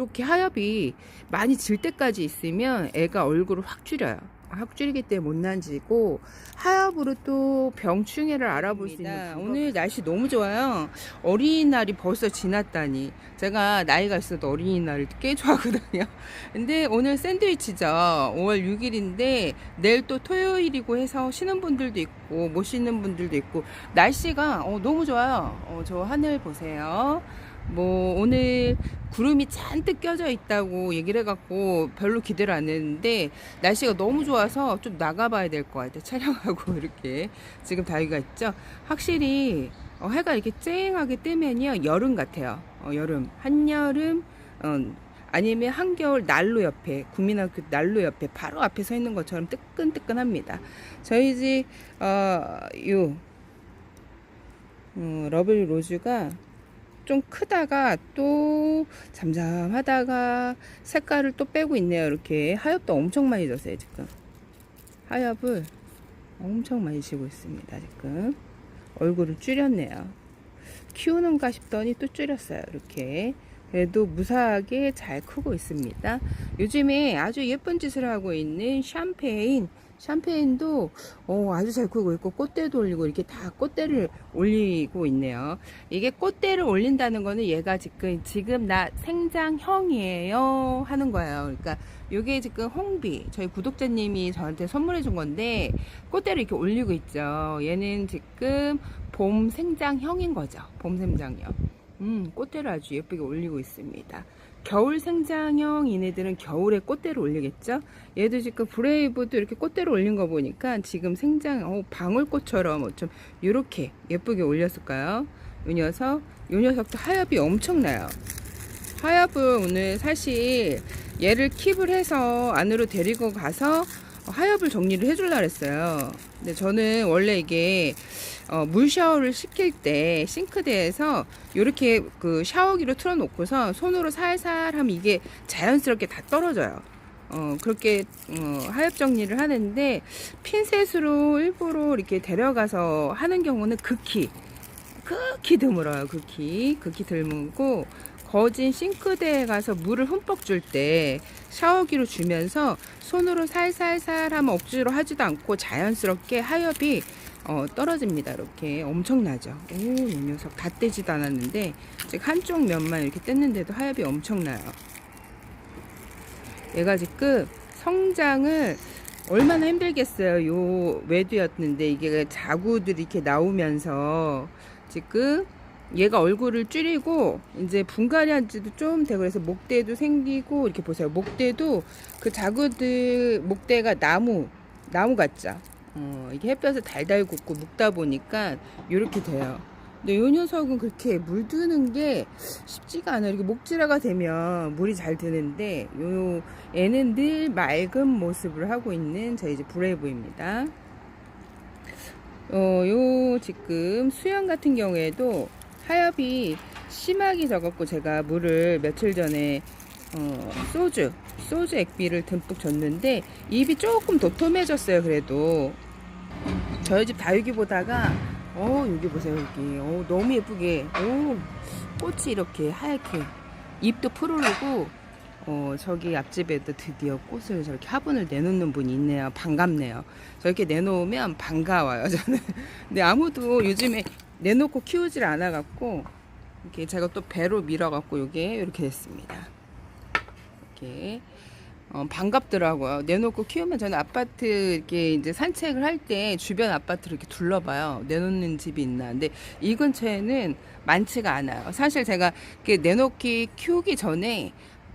이렇게 하엽이 많이 질 때까지 있으면 애가 얼굴을 확 줄여요. 확 줄이기 때문에 못난지고 하엽으로 또 병충해를 알아볼 수 있는. 오늘 날씨 너무 좋아요. 어린이날이 벌써 지났다니 제가 나이가 있어도 어린이날을 꽤 좋아하거든요. 근데 오늘 샌드위치죠. 5월 6일인데 내일 또 토요일이고 해서 쉬는 분들도 있고 못 쉬는 분들도 있고 날씨가 어, 너무 좋아요. 어, 저 하늘 보세요. 뭐 오늘 구름이 잔뜩 껴져 있다고 얘기를 해갖고 별로 기대를 안 했는데 날씨가 너무 좋아서 좀 나가봐야 될 것 같아요. 촬영하고 이렇게 지금 다이가 있죠. 확실히 어, 해가 이렇게 쨍하게 뜨면요 여름 같아요. 어, 여름 한여름 어, 아니면 한겨울 난로 옆에 국민학교 난로 옆에 바로 앞에 서 있는 것처럼 뜨끈뜨끈합니다. 저희 집 어, 요 어, 러블 로즈가 좀 크다가 또 잠잠하다가 색깔을 또 빼고 있네요. 이렇게 하엽도 엄청 많이 졌어요 지금. 하엽을 엄청 많이 지고 있습니다 지금. 얼굴을 줄였네요. 키우는가 싶더니 또 줄였어요. 이렇게. 그래도 무사하게 잘 크고 있습니다. 요즘에 아주 예쁜 짓을 하고 있는 샴페인. 샴페인도 어, 아주 잘 크고 있고 꽃대도 올리고 이렇게 다 꽃대를 올리고 있네요. 이게 꽃대를 올린다는 거는 얘가 지금 지금 나 생장형이에요 하는 거예요. 그러니까 요게 지금 홍비 저희 구독자님이 저한테 선물해 준 건데 꽃대를 이렇게 올리고 있죠. 얘는 지금 봄 생장형인 거죠. 봄 생장형. 음, 꽃대를 아주 예쁘게 올리고 있습니다. 겨울 생장형 얘네들은 겨울에 꽃대를 올리겠죠? 얘도 지금 브레이브도 이렇게 꽃대를 올린 거 보니까 지금 생장, 어, 방울꽃처럼 좀 이렇게 예쁘게 올렸을까요? 이 녀석, 이 녀석도 하엽이 엄청나요. 하엽을 오늘 사실 얘를 킵을 해서 안으로 데리고 가서 하엽을 정리를 해주려고 했어요. 근데 저는 원래 이게 어, 물 샤워를 시킬 때 싱크대에서 이렇게 그 샤워기로 틀어놓고서 손으로 살살 하면 이게 자연스럽게 다 떨어져요. 어, 그렇게 어, 하엽 정리를 하는데 핀셋으로 일부러 이렇게 데려가서 하는 경우는 극히 극히 드물어요. 극히 극히 드물고 거진 싱크대에 가서 물을 흠뻑 줄 때 샤워기로 주면서 손으로 살살살 하면 억지로 하지도 않고 자연스럽게 하엽이 어, 떨어집니다. 이렇게 엄청나죠. 오, 이 녀석 다 떼지도 않았는데 지금 한쪽 면만 이렇게 뗐는데도 하엽이 엄청나요. 얘가 지금 성장을 얼마나 힘들겠어요. 요 외두였는데 이게 자구들이 이렇게 나오면서 지금 얘가 얼굴을 줄이고 이제 분갈이 한 지도 좀 되고 그래서 목대도 생기고 이렇게 보세요. 목대도 그 자구들 목대가 나무 나무 같죠. 어, 이게 햇볕을 달달 굽고 묶다 보니까 이렇게 돼요. 근데 이 녀석은 그렇게 물 드는 게 쉽지가 않아요. 이렇게 목질화가 되면 물이 잘 드는데 요 애는 늘 맑은 모습을 하고 있는 저희 이제 브레이브입니다. 어, 요 지금 수영 같은 경우에도 하엽이 심하게 져갖고 제가 물을 며칠 전에 어, 소주 소주 액비를 듬뿍 줬는데 입이 조금 도톰해졌어요. 그래도. 저희 집 다육이 보다가 어 여기 보세요 여기. 어 너무 예쁘게. 오 꽃이 이렇게 하얗게. 잎도 푸르르고 어 저기 앞집에도 드디어 꽃을 저렇게 화분을 내놓는 분이 있네요. 반갑네요. 저렇게 내놓으면 반가워요 저는. 근데 아무도 요즘에 내놓고 키우질 않아 갖고 이렇게 제가 또 배로 밀어 갖고 요게 이렇게 됐습니다 이렇게 어, 반갑더라고요. 내놓고 키우면 저는 아파트 이렇게 이제 산책을 할 때 주변 아파트를 이렇게 둘러봐요. 내놓는 집이 있나. 근데 이 근처에는 많지가 않아요. 사실 제가 이렇게 내놓기 키우기 전에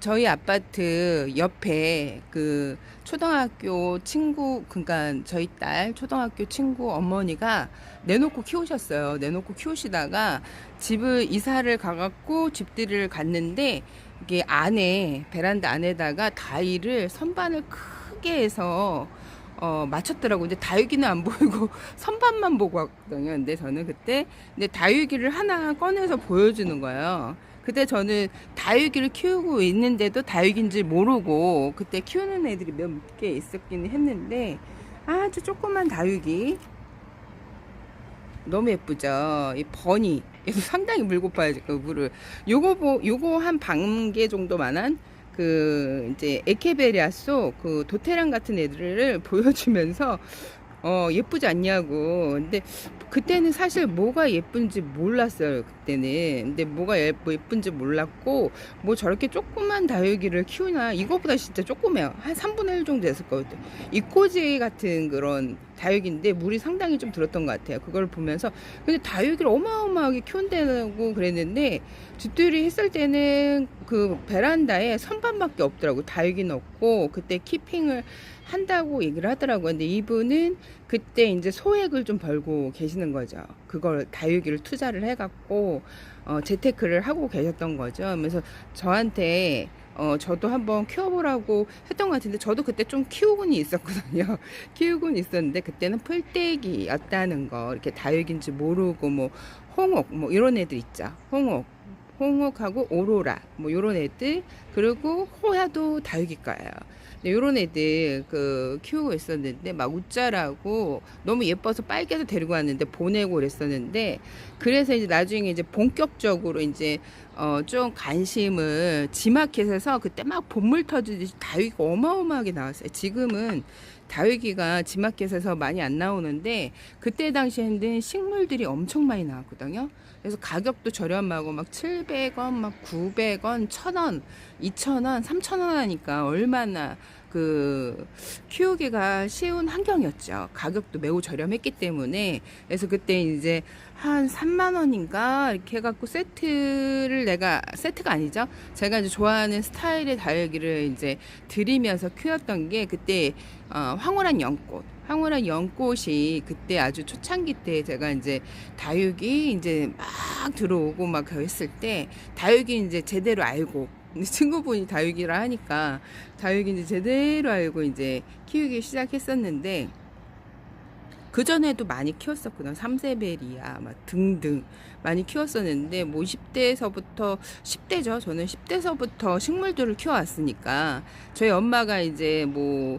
저희 아파트 옆에 그 초등학교 친구, 그러니까 저희 딸 초등학교 친구 어머니가 내놓고 키우셨어요. 내놓고 키우시다가 집을 이사를 가갖고 집들이를 갔는데 이게 안에 베란다 안에다가 다이를 선반을 크게 해서 어 맞췄더라고. 근데 다육이는 안 보이고 선반만 보고 왔거든요. 근데 저는 그때 근데 다육이를 하나 꺼내서 보여주는 거예요. 그때 저는 다육이를 키우고 있는데도 다육인지 모르고 그때 키우는 애들이 몇 개 있었기는 했는데 아주 조그만 다육이 너무 예쁘죠. 이 버니 얘도 상당히 물 고파요 지금 물을. 요거 보 요거 한 반 개 정도만한 그 이제 에케베리아소 그 도테랑 같은 애들을 보여주면서 어 예쁘지 않냐고. 근데 그때는 사실 뭐가 예쁜지 몰랐어요. 그때는. 근데 뭐가 예- 뭐 예쁜지 몰랐고 뭐 저렇게 조그만 다육이를 키우나 이거보다 진짜 조그매요. 한 3분의 1 정도 됐을 것 같아요. 이코지 같은 그런 다육인데 물이 상당히 좀 들었던 것 같아요. 그걸 보면서 근데 다육이를 어마어마하게 키운다고 그랬는데 집들이 했을 때는 그 베란다에 선반밖에 없더라고. 다육이는 없고 그때 키핑을 한다고 얘기를 하더라고요. 근데 이분은 그때 이제 소액을 좀 벌고 계시는 거죠. 그걸 다육이를 투자를 해갖고 어, 재테크를 하고 계셨던 거죠. 그래서 저한테 어, 저도 한번 키워보라고 했던 것 같은데 저도 그때 좀 키우곤 있었거든요. 키우곤 있었는데 그때는 풀떼기였다는 거 이렇게 다육인지 모르고 뭐 홍옥 뭐 이런 애들 있죠. 홍옥 홍옥하고 오로라 뭐 요런 애들 그리고 호야도 다육이과예요. 네, 요런 애들 그 키우고 있었는데 막 웃자라고 너무 예뻐서 빨개서 데리고 왔는데 보내고 그랬었는데 그래서 이제 나중에 이제 본격적으로 이제 어 좀 관심을 지마켓에서 그때 막 본물 터지듯이 다육이가 어마어마하게 나왔어요. 지금은 다육이가 지마켓에서 많이 안 나오는데 그때 당시에는 식물들이 엄청 많이 나왔거든요. 그래서 가격도 저렴하고 막 700원, 막 900원, 1000원, 2000원, 3000원 하니까 얼마나 그 키우기가 쉬운 환경이었죠. 가격도 매우 저렴했기 때문에 그래서 그때 이제 한 3만 원인가 이렇게 해갖고 세트를 내가 세트가 아니죠. 제가 이제 좋아하는 스타일의 다육이를 이제 드리면서 키웠던 게 그때 어, 황홀한 연꽃. 황홀한 연꽃이 그때 아주 초창기 때 제가 이제 다육이 이제 막 들어오고 막 했을 때 다육이 이제 제대로 알고 친구분이 다육이라 하니까 다육이 이제 제대로 알고 이제 키우기 시작했었는데 그 전에도 많이 키웠었거든. 삼세베리아 막 등등 많이 키웠었는데 뭐 10대에서부터 10대죠. 저는 10대서부터 식물들을 키워왔으니까 저희 엄마가 이제 뭐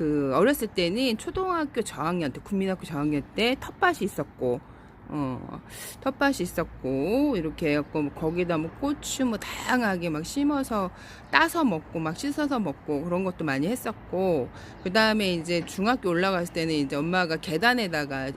그 어렸을 때는 초등학교 저학년 때 국민학교 저학년 때 텃밭이 있었고 어 텃밭이 있었고 이렇게 해갖고 뭐 거기다 뭐 고추 뭐 다양하게 막 심어서 따서 먹고 막 씻어서 먹고 그런 것도 많이 했었고 그 다음에 이제 중학교 올라갔을 때는 이제 엄마가 계단에다가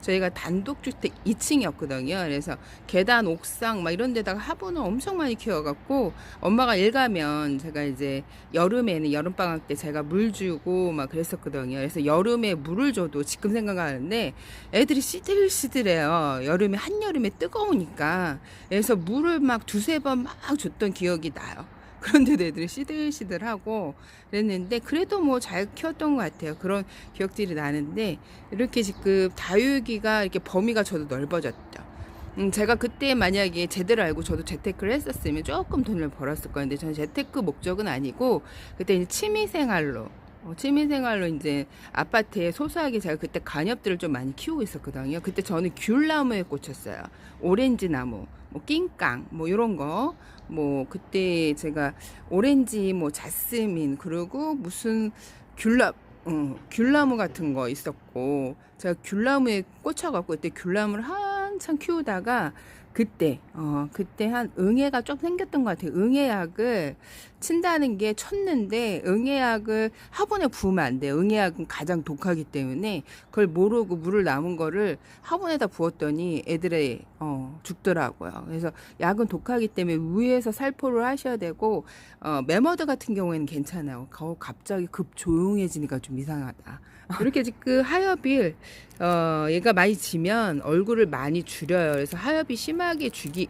저희가 단독주택 2층이었거든요. 그래서 계단, 옥상 막 이런 데다가 화분을 엄청 많이 키워갖고 엄마가 일 가면 제가 이제 여름에는 여름방학 때 제가 물 주고 막 그랬었거든요. 그래서 여름에 물을 줘도 지금 생각하는데 애들이 시들시들해요. 여름에 한여름에 뜨거우니까. 그래서 물을 막 두세 번 막 줬던 기억이 나요. 그런데도 애들이 시들시들하고 그랬는데 그래도 뭐 잘 키웠던 것 같아요. 그런 기억들이 나는데 이렇게 지금 다육이가 이렇게 범위가 저도 넓어졌죠. 음, 제가 그때 만약에 제대로 알고 저도 재테크를 했었으면 조금 돈을 벌었을. 근데 저는 재테크 목적은 아니고 그때 이제 취미 생활로 어, 취미생활로 이제 아파트에 소소하게 제가 그때 간엽들을 좀 많이 키우고 있었거든요. 그때 저는 귤나무에 꽂혔어요. 오렌지 나무, 뭐 낑깡, 뭐 이런 거. 뭐 그때 제가 오렌지, 뭐 자스민, 그리고 무슨 귤나 어, 귤나무 같은 거 있었고 제가 귤나무에 꽂혀갖고 그때 귤나무를 한참 키우다가 그때 어 그때 한 응애가 좀 생겼던 것 같아요. 응애약을 친다는 게 쳤는데 응애약을 화분에 부으면 안 돼요. 응애약은 가장 독하기 때문에 그걸 모르고 물을 남은 거를 화분에다 부었더니 애들이 어 죽더라고요. 그래서 약은 독하기 때문에 위에서 살포를 하셔야 되고 어 매머드 같은 경우에는 괜찮아요. 거 갑자기 급 조용해지니까 좀 이상하다. 이렇게 그 하엽일 어 얘가 많이 지면 얼굴을 많이 줄여요. 그래서 하엽이 심 하게 죽이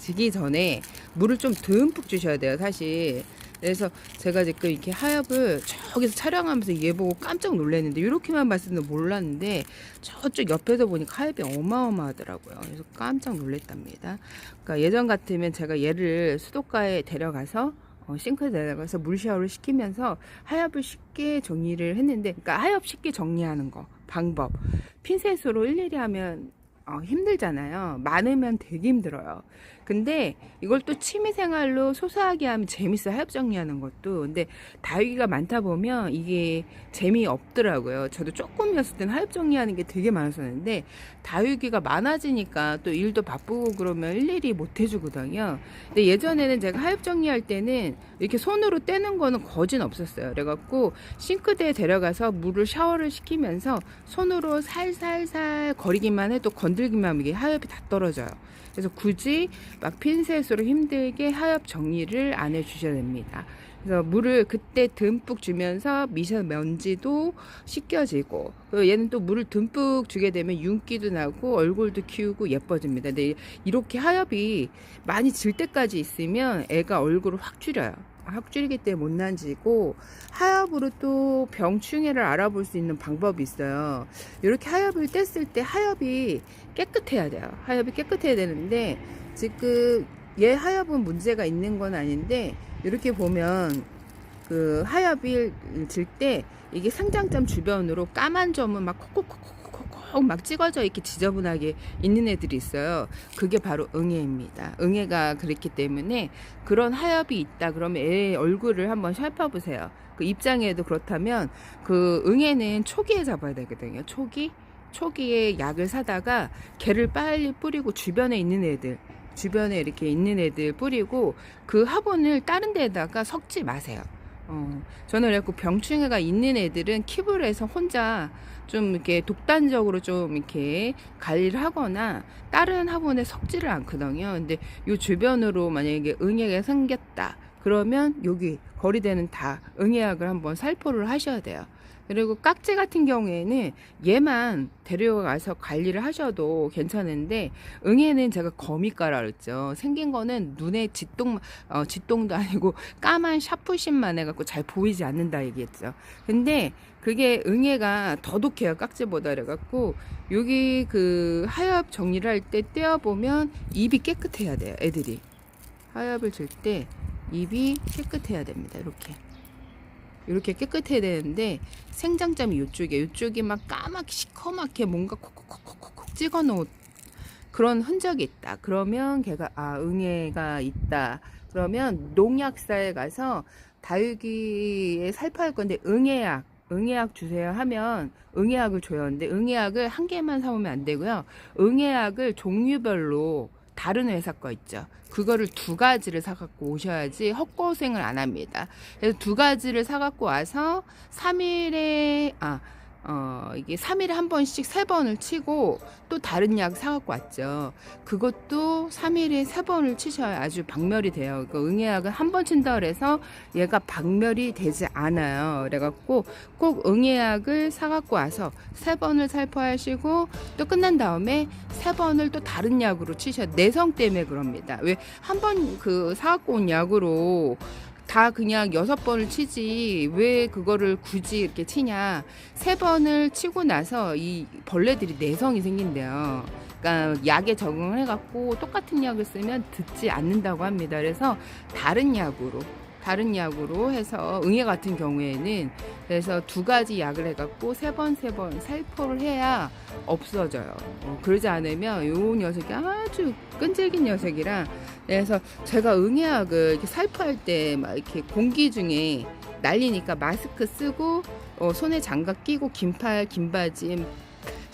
지기 전에 물을 좀 듬뿍 주셔야 돼요, 사실. 그래서 제가 지금 이렇게 하엽을 저기서 촬영하면서 얘 보고 깜짝 놀랐는데 이렇게만 봤을 때는 몰랐는데 저쪽 옆에서 보니까 하엽이 어마어마하더라고요. 그래서 깜짝 놀랐답니다. 그러니까 예전 같으면 제가 얘를 수도가에 데려가서 어, 싱크대 내려가서 물 샤워를 시키면서 하엽을 쉽게 정리를 했는데 그러니까 하엽 쉽게 정리하는 거 방법 핀셋으로 일일이 하면 어, 힘들잖아요. 많으면 되게 힘들어요. 근데 이걸 또 취미생활로 소소하게 하면 재밌어 하엽 정리하는 것도. 근데 다육이가 많다 보면 이게 재미없더라고요. 저도 조금이었을 때는 하엽 정리하는 게 되게 많았었는데 다육이가 많아지니까 또 일도 바쁘고 그러면 일일이 못 해주거든요. 근데 예전에는 제가 하엽 정리할 때는 이렇게 손으로 떼는 거는 거진 없었어요. 그래갖고 싱크대에 데려가서 물을 샤워를 시키면서 손으로 살살살 거리기만 해도 건 들기만 하면 이게 하엽이 다 떨어져요. 그래서 굳이 막 핀셋으로 힘들게 하엽 정리를 안 해주셔야 됩니다. 그래서 물을 그때 듬뿍 주면서 미세먼지도 씻겨지고 그리고 얘는 또 물을 듬뿍 주게 되면 윤기도 나고 얼굴도 키우고 예뻐집니다. 근데 이렇게 하엽이 많이 질 때까지 있으면 애가 얼굴을 확 줄여요. 확 줄이기 때문에 못난지고 하엽으로 또 병충해를 알아볼 수 있는 방법이 있어요. 이렇게 하엽을 뗐을 때 하엽이 깨끗해야 돼요. 하엽이 깨끗해야 되는데 지금 얘 하엽은 문제가 있는 건 아닌데 이렇게 보면 그 하엽이 질 때 이게 상장점 주변으로 까만 점은 막 콕콕콕콕콕 막 찍어져 이렇게 지저분하게 있는 애들이 있어요. 그게 바로 응애입니다. 응애가 그랬기 때문에 그런 하엽이 있다 그러면 애 얼굴을 한번 살펴보세요. 그 입장에도 그렇다면 그 응애는 초기에 잡아야 되거든요. 초기 초기에 약을 사다가 개를 빨리 뿌리고 주변에 있는 애들 주변에 이렇게 있는 애들 뿌리고 그 화분을 다른 데다가 섞지 마세요. 어, 저는 그래갖고 병충해가 있는 애들은 킵을 해서 혼자 좀 이렇게 독단적으로 좀 이렇게 관리를 하거나 다른 화분에 섞지를 않거든요. 근데 요 주변으로 만약에 응애가 생겼다. 그러면 여기 거리대는 다 응애약을 한번 살포를 하셔야 돼요. 그리고 깍지 같은 경우에는 얘만 데려가서 관리를 하셔도 괜찮은데 응애는 제가 거미가라 그랬죠. 생긴 거는 눈에 짓동 어, 짓동도 아니고 까만 샤프심만 해갖고 잘 보이지 않는다 얘기했죠. 근데 그게 응애가 더 독해요 깍지보다 그래갖고 여기 그 하엽 정리를 할 때 떼어보면 입이 깨끗해야 돼요 애들이 하엽을 줄 때 입이 깨끗해야 됩니다 이렇게 이렇게 깨끗해야 되는데 생장점이 이쪽에 이쪽이 막 까맣게 시커멓게 뭔가 콕콕콕콕콕 찍어 놓은 그런 흔적이 있다. 그러면 걔가 아 응애가 있다. 그러면 농약사에 가서 다육이에 살포할 건데 응애약 응애약 주세요 하면 응애약을 줘요. 근데 응애약을 한 개만 사오면 안 되고요. 응애약을 종류별로 다른 회사 거 있죠. 그거를 두 가지를 사갖고 오셔야지 헛고생을 안 합니다. 그래서 두 가지를 사갖고 와서 3일에, 아, 어, 이게 3일에 한 번씩 세 번을 치고 또 다른 약 사갖고 왔죠. 그것도 3일에 세 번을 치셔야 아주 박멸이 돼요. 그 응애약을 한번 친다 그래서 얘가 박멸이 되지 않아요. 그래갖고 꼭 응애약을 사갖고 와서 세 번을 살포하시고 또 끝난 다음에 세 번을 또 다른 약으로 치셔. 내성 때문에 그럽니다. 왜 한 번 그 사갖고 온 약으로 다 그냥 여섯 번을 치지 왜 그거를 굳이 이렇게 치냐 세 번을 치고 나서 이 벌레들이 내성이 생긴대요. 그러니까 약에 적응을 해갖고 똑같은 약을 쓰면 듣지 않는다고 합니다. 그래서 다른 약으로 다른 약으로 해서 응애 같은 경우에는 그래서 두 가지 약을 해갖고 세 번 세 번 살포를 해야 없어져요. 어, 그러지 않으면 요 녀석이 아주 끈질긴 녀석이라 그래서 제가 응애약을 이렇게 살포할 때 막 이렇게 공기 중에 날리니까 마스크 쓰고 어, 손에 장갑 끼고 긴팔 긴 바지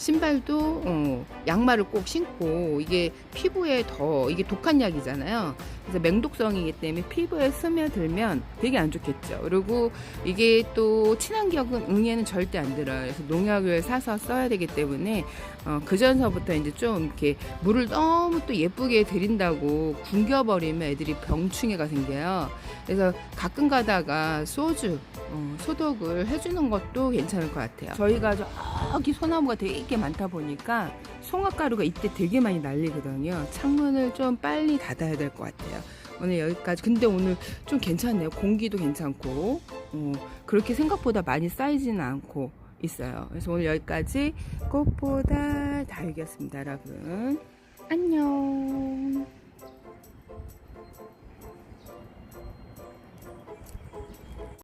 신발도 어, 양말을 꼭 신고 이게 피부에 더 이게 독한 약이잖아요. 그래서 맹독성이기 때문에 피부에 스며들면 되게 안 좋겠죠. 그리고 이게 또 친환경은 응애는 절대 안 들어요. 그래서 농약을 사서 써야 되기 때문에 어, 그 전서부터 이제 좀 이렇게 물을 너무 또 예쁘게 들인다고 굶겨버리면 애들이 병충해가 생겨요. 그래서 가끔 가다가 소주 어, 소독을 해주는 것도 괜찮을 것 같아요. 저희가 저기 소나무가 되게 많다 보니까 송화가루가 이때 되게 많이 날리거든요. 창문을 좀 빨리 닫아야 될 것 같아요. 오늘 여기까지. 근데 오늘 좀 괜찮네요. 공기도 괜찮고, 어, 그렇게 생각보다 많이 쌓이지는 않고 있어요. 그래서 오늘 여기까지 꽃보다 다육이었습니다, 여러분. 안녕.